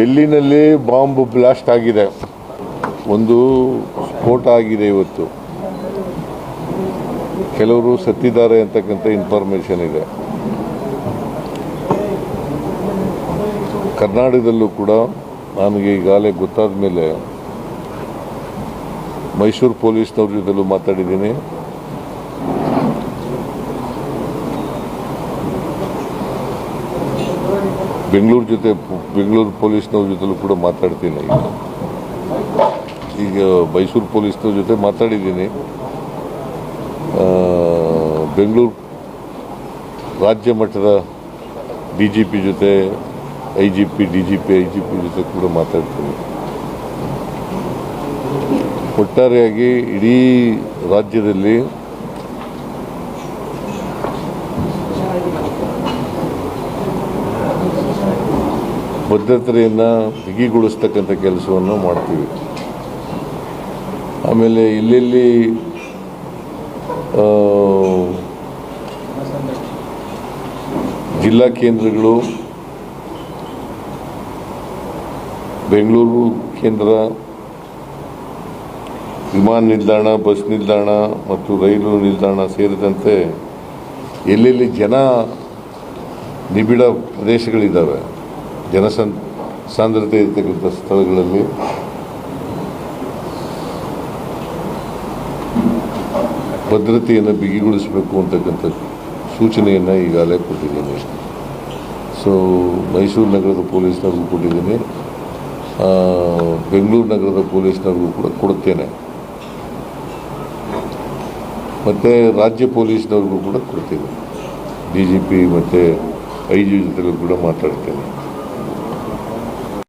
ಡೆಲ್ಲಿನಲ್ಲಿ bomb blast ಆಗಿದೆ. ಒಂದು ಸ್ಫೋಟ ಆಗಿದೆ ಇವತ್ತು. ಕೆಲವರು ಸತ್ತಿದ್ದಾರೆ ಅಂತಕ್ಕಂಥ ಇನ್ಫಾರ್ಮೇಷನ್ ಇದೆ. ಕರ್ನಾಟಕದಲ್ಲೂ ಕೂಡ ನನಗೆ ಈಗಾಗಲೇ ಗೊತ್ತಾದ ಮೇಲೆ ಮೈಸೂರು ಪೊಲೀಸ್ನವ್ರ ಜೊತೆಲೂ ಮಾತಾಡಿದ್ದೀನಿ. ಬೆಂಗಳೂರು ಜೊತೆ, ಬೆಂಗಳೂರು ಪೊಲೀಸ್ನವ್ರ ಜೊತೆಲೂ ಕೂಡ ಮಾತಾಡ್ತೀನಿ. ಈಗ ಈಗ ಮೈಸೂರು ಪೊಲೀಸ್ನವ್ರ ಜೊತೆ ಮಾತಾಡಿದ್ದೀನಿ. ಬೆಂಗಳೂರು ರಾಜ್ಯ ಮಟ್ಟದ ಡಿ ಜಿ ಪಿ ಜೊತೆ, I G P, D G P, I G P ಜೊತೆ ಕೂಡ ಮಾತಾಡ್ತೀನಿ. ಒಟ್ಟಾರೆಯಾಗಿ ಇಡೀ ರಾಜ್ಯದಲ್ಲಿ ಭದ್ರತೆಯನ್ನು ಬಿಗಿಗೊಳಿಸ್ತಕ್ಕಂಥ ಕೆಲಸವನ್ನು ಮಾಡ್ತೀವಿ. ಆಮೇಲೆ ಆ, ಜಿಲ್ಲಾ ಕೇಂದ್ರಗಳು ಬೆಂಗಳೂರು ಕೇಂದ್ರ ವಿಮಾನ ನಿಲ್ದಾಣ ಬಸ್ ನಿಲ್ದಾಣ ಮತ್ತು ರೈಲು ನಿಲ್ದಾಣ ಸೇರಿದಂತೆ ಎಲ್ಲೆಲ್ಲಿ ಜನ ನಿಬಿಡ ಪ್ರದೇಶಗಳಿದ್ದಾವೆ. ಜನಸಂ ಸಾಂದ್ರತೆ ಇರತಕ್ಕಂಥ ಸ್ಥಳಗಳಲ್ಲಿ ಭದ್ರತೆಯನ್ನು ಬಿಗಿಗೊಳಿಸಬೇಕು ಅಂತಕ್ಕಂಥ ಸೂಚನೆಯನ್ನು ಈಗಾಗಲೇ ಕೊಟ್ಟಿದ್ದೀನಿ. ಸೊ ಮೈಸೂರು ನಗರದ ಪೊಲೀಸ್ನವ್ರಿಗೂ ಕೊಟ್ಟಿದ್ದೀನಿ. ಬೆಂಗಳೂರು ನಗರದ ಪೊಲೀಸ್ನವ್ರಿಗೂ ಕೂಡ ಕೊಡುತ್ತೇನೆ ಮತ್ತು ರಾಜ್ಯ ಪೊಲೀಸ್ನವ್ರಿಗೂ ಕೂಡ ಕೊಡ್ತೇನೆ. ಡಿ ಜಿ ಪಿ ಮತ್ತು ಐ ಜಿ ಜೊತೆಗೂ ಕೂಡ ಮಾತಾಡ್ತೇನೆ.